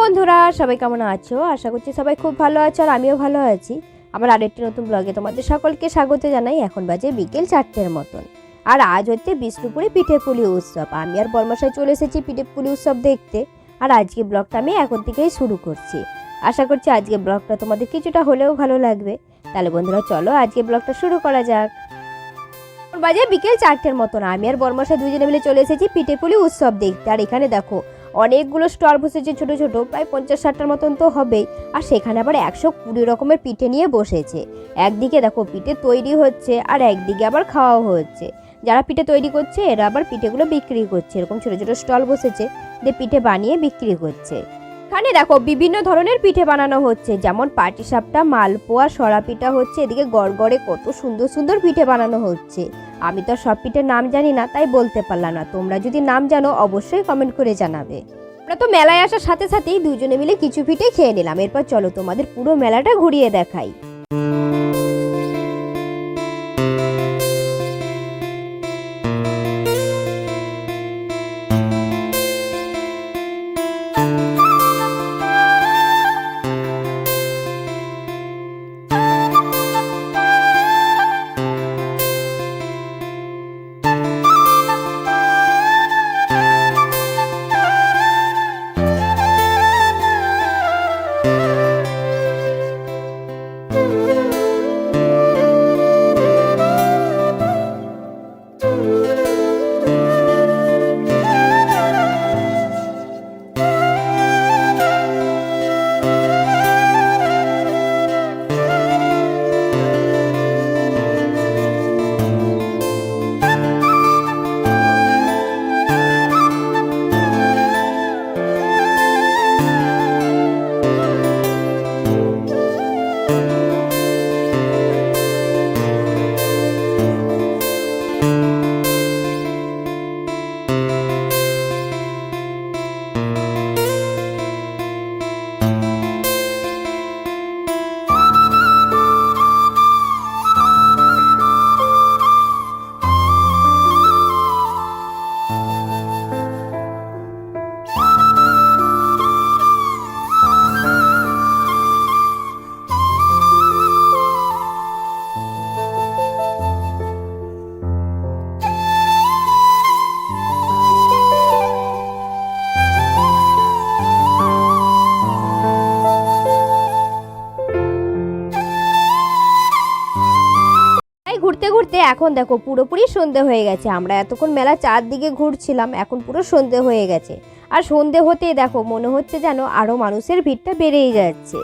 বন্ধুরা, সবাই কেমন আছো? আশা করছি সবাই খুব ভালো আছো আর আমিও ভালো আছি। আমার আরেকটি নতুন ব্লগে তোমাদের সকলকে স্বাগত জানাই। এখন বাজে বিকেল চারটের মতন। আর আজ হচ্ছে বিষ্ণুপুরে পিঠে পুলি উৎসব। আমি আর বর্মশায় চলে এসেছি পিঠে পুলি উৎসব দেখতে। আর আজকে ব্লগটা আমি এখন থেকেই শুরু করছি। আশা করছি আজকে ব্লগটা তোমাদের কিছুটা হলেও ভালো লাগবে। তাহলে বন্ধুরা, চলো আজকে ব্লগটা শুরু করা যাক। বাজে বিকেল চারটের মতন। আমি আর বর্মশাই দুজনে মিলে চলে এসেছি পিঠে পুলি উৎসব দেখতে। আর এখানে দেখো অনেকগুলো স্টল বসেছে ছোট ছোট, প্রায় পঞ্চাশ ষাটটার মতন তো হবেই। আর সেখানে আবার একশো কুড়ি রকমের পিঠে নিয়ে বসেছে। একদিকে দেখো পিঠে তৈরি হচ্ছে আর একদিকে আবার খাওয়াও হচ্ছে। যারা পিঠে তৈরি করছে, এরা আবার পিঠেগুলো বিক্রি করছে। এরকম ছোট ছোট স্টল বসেছে দিয়ে পিঠে বানিয়ে বিক্রি করছে। এখানে দেখো বিভিন্ন ধরনের পিঠে বানানো হচ্ছে। যেমন পাটিসাপটা, মালপোয়া সরা পিঠা হচ্ছে। এদিকে গড়গড়ে কত সুন্দর সুন্দর পিঠে বানানো হচ্ছে। আমি তো সব পিঠের নাম জানি না, তাই বলতে পারলাম না। তোমরা যদি নাম জানো, অবশ্যই কমেন্ট করে জানাবে। আমরা তো মেলায় আসার সাথে সাথেই দুজনে মিলে কিছু পিঠে খেয়ে নিলাম। এরপর চলো তোমাদের পুরো মেলাটা ঘুরিয়ে দেখাই। তাই এখন দেখো পুরোপুরি সন্ধে হয়ে গেছে। আমরা এতক্ষণ মেলা চারদিকে ঘুরছিলাম, এখন পুরো সন্ধে হয়ে গেছে। আর সন্ধে হতেই দেখো, মনে হচ্ছে যেন আরও মানুষের ভিড়টা বেড়েই যাচ্ছে।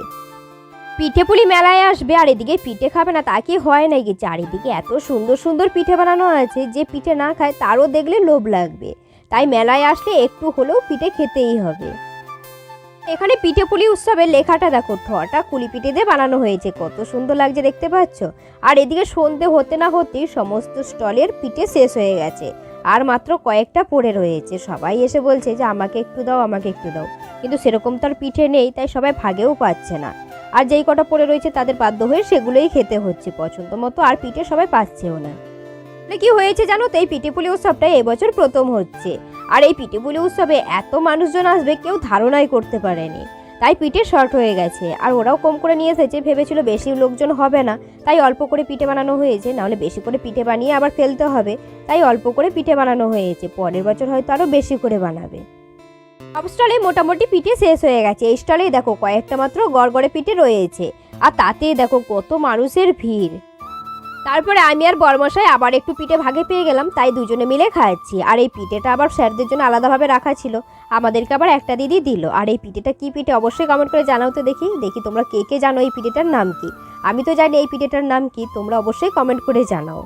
পিঠে পুলি মেলায় আসবে আর এদিকে পিঠে খাবে না, তা কি হয় নাকি? চারিদিকে এত সুন্দর সুন্দর পিঠে বানানো আছে, যে পিঠে না খায় তারও দেখলে লোভ লাগবে। তাই মেলায় আসলে একটু হলেও পিঠে খেতেই হবে। এখানে পিঠে পুলি উৎসবের লেখাটা দেখো ঠটা কুলি পিঠে দিয়ে বানানো হয়েছে। কত সুন্দর লাগছে দেখতে পাচ্ছ? আর এদিকে সন্ধে হতে না হতেই সমস্ত স্টলের পিঠে শেষ হয়ে গেছে। আর মাত্র কয়েকটা পড়ে রয়েছে। সবাই এসে বলছে যে, আমাকে একটু দাও, আমাকে একটু দাও। কিন্তু সেরকম তার পিঠে নেই, তাই সবাই ভাগেও পাচ্ছে না। আর যেই কটা পড়ে রয়েছে তাদের বাধ্য হয়ে সেগুলোই খেতে হচ্ছে। পছন্দ মতো আর পিঠে সবাই পাচ্ছেও না। তাহলে কি হয়েছে জানো তো? এই পিঠে পুলি উৎসবটা এবছর প্রথম হচ্ছে। আর এই পিঠে পুলি উৎসবে এত মানুষজন আসবে, কেউ ধারণাই করতে পারেনি। তাই পিঠে শর্ট হয়ে গেছে। আর ওরাও কম করে নিয়ে এসেছে, ভেবেছিল বেশি লোকজন হবে না। তাই অল্প করে পিঠে বানানো হয়েছে, নাহলে বেশি করে পিঠে বানিয়ে আবার ফেলতে হবে। তাই অল্প করে পিঠে বানানো হয়েছে। পরের বছর হয়তো আরও বেশি করে বানাবে। সব স্টলে মোটামুটি পিঠে শেষ হয়ে গেছে। এই স্টলেই দেখো কয়েকটা মাত্র গড়গড়ে পিঠে রয়েছে। আর তাতেই দেখো কত মানুষের ভিড়। তারপরে আমি আর বরমশাই আবার একটু পিঠে ভাগে পেয়ে গেলাম, তাই দুজনে মিলে খাচ্ছি। আর এই পিঠেটা আবার স্যারদের জন্য আলাদাভাবে রাখা ছিল। আমাদেরকে আবার একটা দিদি দিল। আর এই পিঠেটা কি পিঠে অবশ্যই কমেন্ট করে জানাও তো দেখি। দেখি তোমরা কে কে জানো এই পিঠেটার নাম কি? আমি তো জানি এই পিঠেটার নাম কি, তোমরা অবশ্যই কমেন্ট করে জানাও।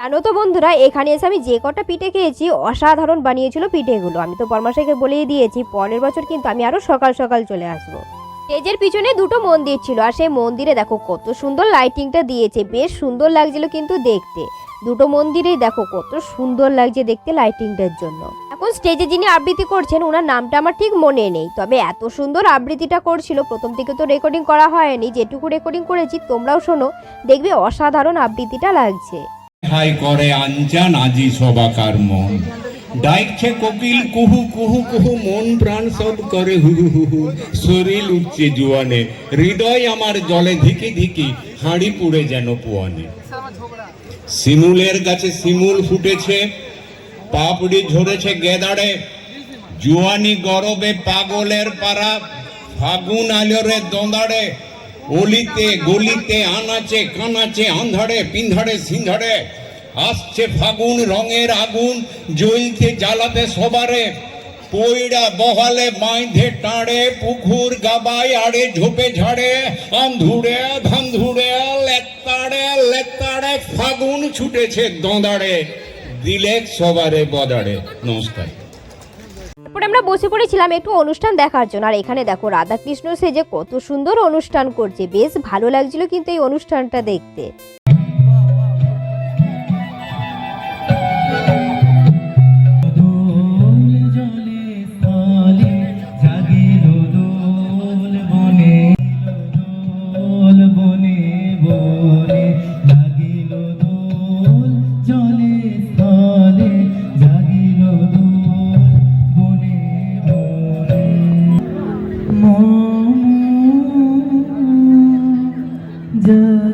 জানো তো বন্ধুরা, এখানে এসে আমি যে কটা পিঠে খেয়েছি, অসাধারণ বানিয়েছিল পিঠেগুলো। আমি তো বর্মাশাইকে বলেই দিয়েছি, পরের বছর কিন্তু আমি আরও সকাল সকাল চলে আসব। স্টেজের পিছনে দুটো মন্দির ছিল, আর সেই মন্দিরে দেখো কত সুন্দর লাইটিংটা দিয়েছে, বেশ সুন্দর লাগছিল কিন্তু দেখতে। দুটো মন্দিরেই দেখো কত সুন্দর লাগছে দেখতে লাইটিংটার জন্য। এখন স্টেজে যিনি আবৃত্তি করছেন, ওনার নামটা আমার ঠিক মনে নেই, তবে এত সুন্দর আবৃত্তিটা করছিল, প্রথম থেকে তো রেকর্ডিং করা হয়নি, যেটুকু রেকর্ডিং করেছি, তোমরাও শোনো, দেখবে অসাধারণ আবৃত্তিটা লাগছে। হাই করে আজি সবাকার মন। ডাকছে কোকিল, কুহু কুহু কুহু, মন প্রাণ সব করে, হু হু হু হু। শরীর উঠছে জুয়ানে, হৃদয় আমার জলে ধিকি ধিকি, হাঁড়ি পুড়ে যেন পুয়ানে। শিমুলের গাছে শিমুল ফুটেছে, পাপড়ি ঝরেছে গেদাড়ে। জুয়ানি গরবে পাগলের পাড়া, ফাগুন আলোরে দোঁদাড়ে অলিতে গলিতে আনাচে কানাচে আন্ধারে পিন্ধাড়ে, সিন্ধাড়ে। আসছে ফাগুন, রঙের আগুন, জ্বলছে জ্বালাতে সবারে। পইড়া বহালে বাইঁধে টাড়ে, পুকুর গাবাই আড়ে ঝোপে ঝাড়ে আন্ধুড়ে ধান্ধুড়ে লেত্তাড়ে লেত্তাড়ে ফাগুন ছুটেছে দোঁদাড়ে। দিলে সবারে বদাড়ে। নমস্কার। তারপরে আমরা বসে পড়েছিলাম একটু অনুষ্ঠান দেখার জন্য। আর এখানে দেখো, রাধাকৃষ্ণ সে যে কত সুন্দর অনুষ্ঠান করছে। বেশ ভালো লাগছিল কিন্তু এই অনুষ্ঠানটা দেখতে। just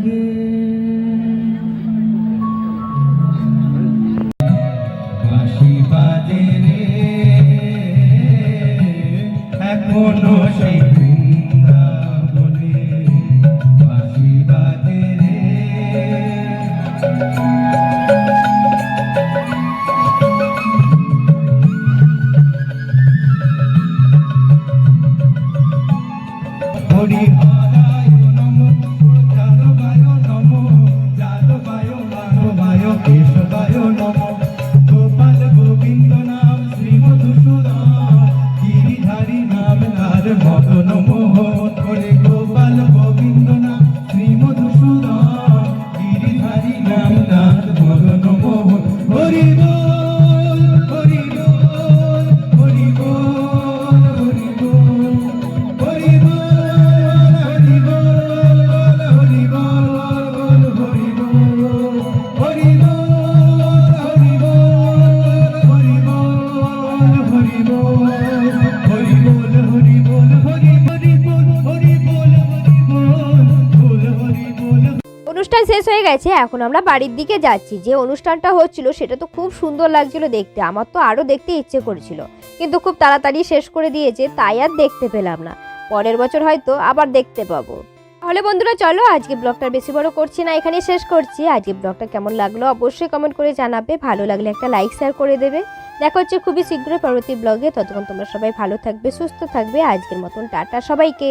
घोड़ी आला অনুষ্ঠান শেষ হয়ে গেছে, এখন আমরা বাড়ির দিকে যাচ্ছি। যে অনুষ্ঠানটা হচ্ছিল, সেটা তো খুব সুন্দর লাগছিল দেখতে, আমার তো আরও দেখতে ইচ্ছে করছিল। কিন্তু খুব তাড়াতাড়ি শেষ করে দিয়েছে, তাই আর দেখতে পেলাম না। পরের বছর হয়তো আবার দেখতে পাবো। তাহলে বন্ধুরা, চলো আজকে ব্লগটা বেশি বড় করছি না, এখানেই শেষ করছি। আজকে ব্লগটা কেমন লাগল অবশ্যই কমেন্ট করে জানাবে। ভালো লাগলে একটা লাইক শেয়ার করে দেবে। দেখা হচ্ছে খুবই শীঘ্রই পরবর্তী ব্লগে। ততক্ষণ তোমরা সবাই ভালো থাকবে, সুস্থ থাকবে। আজকের মতন টাটা সবাইকে।